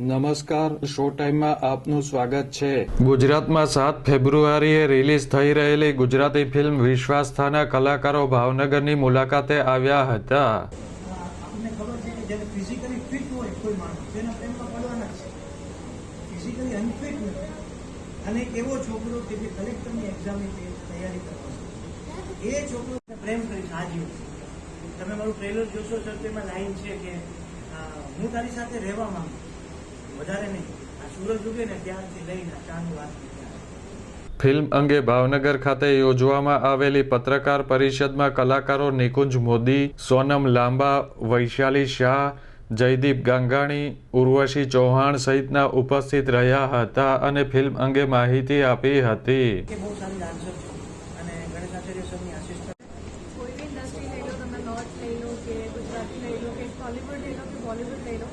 નમસ્કાર શો ટાઈમમાં આપનું સ્વાગત છે. ગુજરાતમાં સાત ફેબ્રુઆરીએ રિલીઝ થઈ રહેલી ગુજરાતી ફિલ્મ વિશ્વાસ્થાના કલાકારો ભાવનગરની મુલાકાતે આવ્યા હતા. આપણને ખબર છે કે જેને ફિઝિકલી ફિટ હોય કોઈ માણસ તેના પ્રેમમાં પડવાના જ છે. ફિઝિકલી અનફિટ નથી અને એવો છોકરો કે જે કલેક્ટરની એક્ઝામની તૈયારી કરવા એ છોકરો પ્રેમ કરીશ આજીવ તમે મારું ટ્રેલર જોશો સર તેમાં લાઈન છે કે હું તારી સાથે રહેવા માંગુ છું. વધારે નહીં. આ સૂરજ ઉગે ને ત્યારથી લઈને ચાંદ વાત ફિલ્મ અંગે ભાવનગર ખાતે યોજવામાં આવેલી પત્રકાર પરિષદમાં કલાકારો નિકુંજ મોદી સોનમ લાંબા વૈશાલી શાહ જયદીપ ગાંગાણી ઉર્વશી ચૌહાણ સહિતના ઉપસ્થિત રહ્યા હતા અને ફિલ્મ અંગે માહિતી આપી હતી. બોલિવૂડ લઈ લો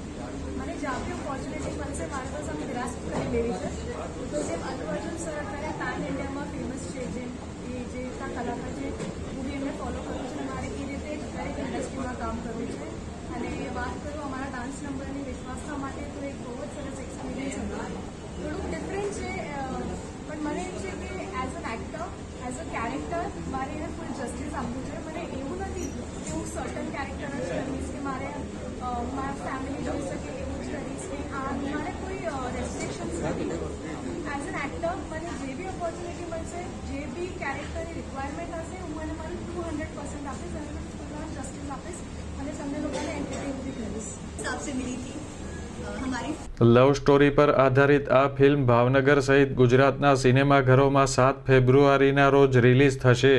તો જેમ અલ્લુ સર અત્યારે પાન ઇન્ડિયામાં ફેમસ છે જેમ એ જે રીતના કલાકાર હું બી એમને ફોલો કરું છું મારે એ રીતે દરેક ઇન્ડસ્ટ્રીમાં કામ કરવું છે. અને વાત કરું અમારા ડાન્સ નંબરની વિશ્વાસતા માટે તો એક બહુ જ સરસ એક્સપિરિયન્સ થોડુંક ડિફરન્ટ છે પણ મને એમ છે કે as an actor as a character મારે એને ફૂલ જસ્ટિસ આપવું છે. મને એવું નથી કે હું સર્ટન કેરેક્ટર જ કરીશ કે મારે અ, મારા ફેમિલી જોઈ શકે એવું જ કરીશ કે આ મારે કોઈ રેસ્ટ્રિક્શન્સ નથી એઝ એન એક્ટર મને જે બી ઓપોર્ચ્યુનિટી મળશે જે બી કેરેક્ટરની રિક્વાયરમેન્ટ હશે હું મને મારું ટુ હંડ્રેડ પર્સન્ટ આપીશ અને પોતાના જસ્ટિસ આપીશ અને તમને લોકોને એન્ટરટેન બી કરીશ. આપસે મિલી લવ સ્ટોરી પર આધારિત આ ફિલ્મ ભાવનગર સહિત ગુજરાતના સિનેમાઘરોમાં સાત ફેબ્રુઆરીના રોજ રિલીઝ થશે.